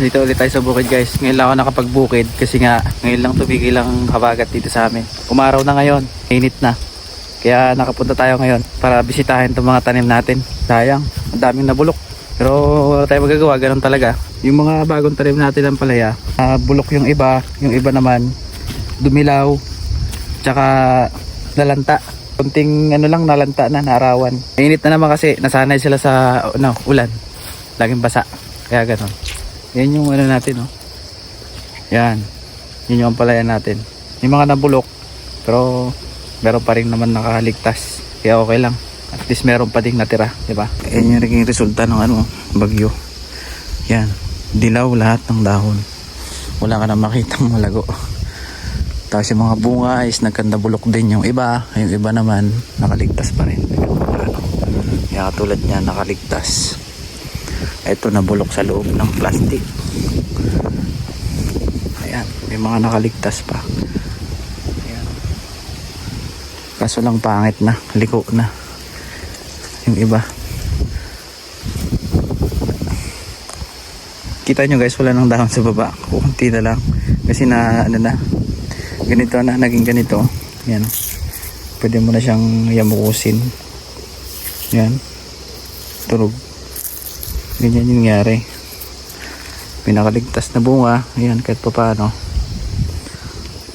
Dito ulit tayo sa bukid guys. Ngayon lang ako nakapagbukid kasi nga ngayon lang tumigil ang habagat dito sa amin. Umaraw na ngayon. Init na. Kaya nakapunta tayo ngayon para bisitahin itong mga tanim natin. Sayang, ang daming nabulok. Pero wala tayo magagawa, ganun talaga. Yung mga bagong tanim natin ng palaya, ah, bulok yung iba, yung iba naman dumilaw, tsaka nalanta. Kunting ano lang nalanta na, naarawan. Init na naman kasi nasanay sila sa ano, ulan. Laging basa. Kaya ganun. Yan yung ano natin, oh. Yan. Yun yung ampalaya natin. Yung mga nabulok, pero meron pa rin naman nakaligtas. Kaya okay lang. At least meron pa ding natira, di ba? Yan yung naging resulta ng ano, bagyo. Yan. Dilaw lahat ng dahon. Wala ka na makitang malago. Tapos yung mga bunga is nagkanda bulok din yung iba. Yung iba naman nakaligtas pa rin. Kaya katulad niya nakaligtas. Ito nabulok sa loob ng plastic. Ayan, may mga nakaligtas pa. Ayan. Kaso lang pangit na, liko na. Yung iba. Kita nyo guys, wala nang dahon sa baba. Kunti na lang. Kasi na, ano na, ganito na, naging ganito. Yan. Pwede mo na siyang yamukusin. Yan. Turog. Ganyan yung nangyari. Pinakaligtas na bunga. Ayan, kahit pa paano.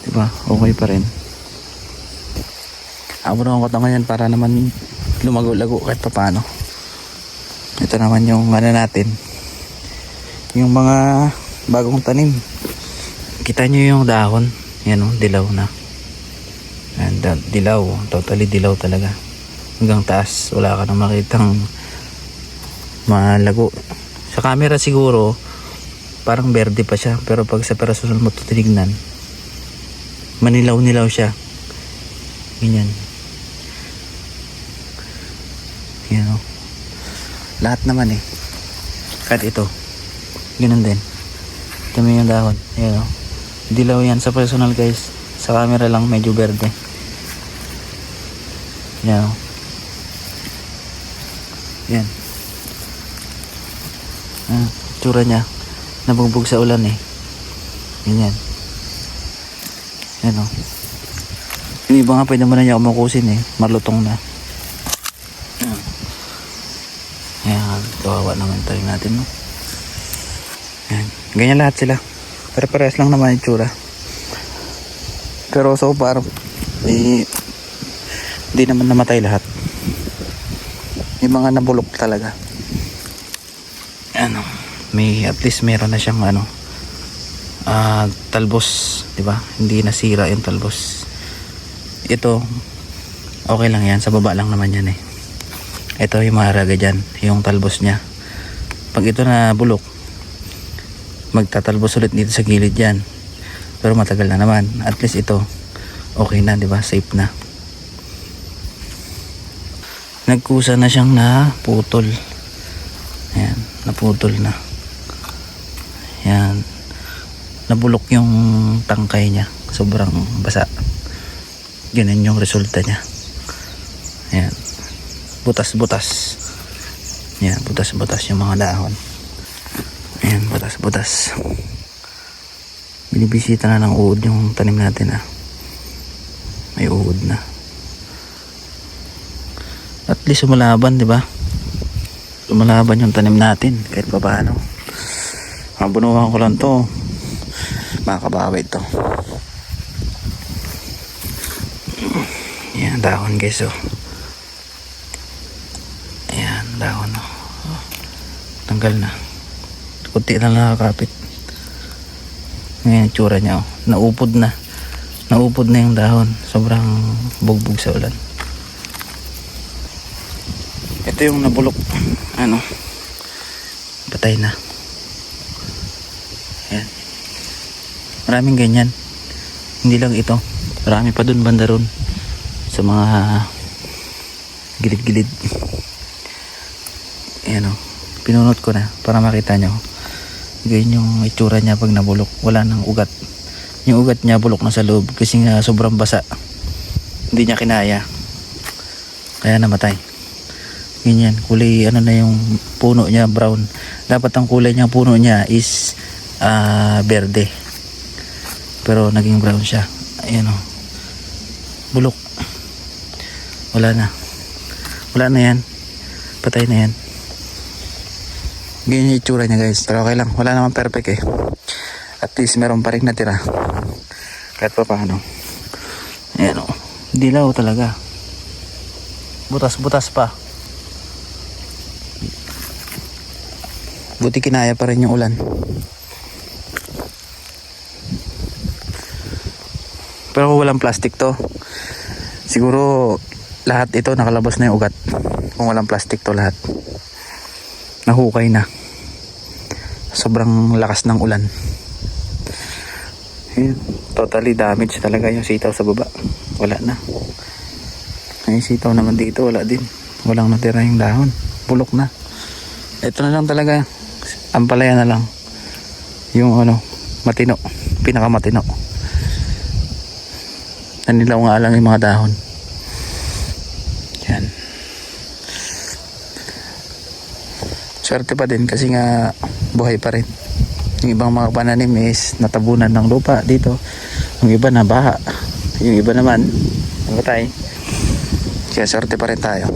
Diba? Okay pa rin. Abunuhan ko ito ngayon para naman lumago-lago kahit pa paano. Ito naman yung ano natin. Yung mga bagong tanim. Kita nyo yung dahon. Yan o, dilaw na. And, dilaw. Totally dilaw talaga. Hanggang taas. Wala ka na makitang malago. Sa camera siguro, parang berde pa siya. Pero pag sa personal mo ito tinignan, manilaw-nilaw siya. Ganyan. Yan o. Lahat naman eh. Kahit ito. Ganun din. Dami yung dahon. Yan o. Dilaw yan sa personal guys. Sa camera lang medyo berde. Yan o. Yan. Ah, tsura niya. Nabugbog sa ulan eh. Ganyan. Yan o. Yung iba nga pwede mo na niya kumukusin eh. Marlutong na. Yan. Kawawa naman tayo natin no. Yan. Ganyan lahat sila. Pero parehas lang naman yung tsura. Pero so far, eh, hindi naman namatay lahat. Yung mga nabulok talaga. Ano, may at least meron na siyang ano, ah, talbos, 'di ba? Hindi nasira yung talbos. Ito okay lang 'yan, sa baba lang naman 'yan eh. Ito yung maharaga dyan, yung talbos niya. Pag ito na bulok, magtatalbos ulit dito sa gilid yan. Pero matagal na naman. At least ito, okay na, di ba? Safe na. Nagkusa na siyang naputol. Ayan, naputol na. Ayan. Nabulok yung tangkay niya. Sobrang basa. Ganun yung resulta niya. Ayan. Butas-butas. Ayan, butas-butas yung mga dahon. Ayan, butas-butas. Binibisita na ng uod yung tanim natin ah. May uod na. At least lumalaban, di ba? Lumalaban yung tanim natin kahit pa paano. Mabunuhan ko lang to. Makabawi ito. Yan, dahon guys oh. Ayan, dahon oh. Tanggal na. Kunti lang nakakapit. Ngayon, tsura niya oh. Naupod na. Naupod na yung dahon. Sobrang bugbog sa ulan. Ito yung nabulok. Ano? Patay na. Ayan. Maraming ganyan. Hindi lang ito. Marami pa dun banda ron. Sa mga gilid-gilid. Ayan o. Pinunot ko na para makita nyo. Ganyan yung itsura niya pag nabulok. Wala nang ugat. Yung ugat niya bulok na sa loob kasi nga sobrang basa. Hindi niya kinaya. Kaya namatay. Ganyan. Kulay ano na yung puno niya brown. Dapat ang kulay niya puno niya is ah, berde. Pero naging brown siya. Ayan o. Bulok. Wala na. Wala na yan. Patay na yan. Ganyan yung itsura niya guys. Pero okay lang. Wala naman perfect eh. At least meron pa rin natira. Kahit pa paano. Ayan o. Dilaw talaga. Butas-butas pa. Buti kinaya pa rin yung ulan. Pero kung walang plastic to, siguro lahat ito nakalabas na yung ugat. Kung walang plastic to lahat. Nahukay na. Sobrang lakas ng ulan. Totally damaged talaga yung sitaw sa baba. Wala na. Ay sitaw naman dito, wala din. Walang natira yung dahon. Bulok na. Ito na lang talaga. Ampalaya na lang. Yung ano, matino. Pinakamatino. Nanilaw nga lang yung mga dahon. Yan. Swerte pa din kasi nga buhay pa rin. Yung ibang mga pananim is natabunan ng lupa dito. Yung iba na baha. Yung iba naman namatay. Kaya swerte pa rin tayo.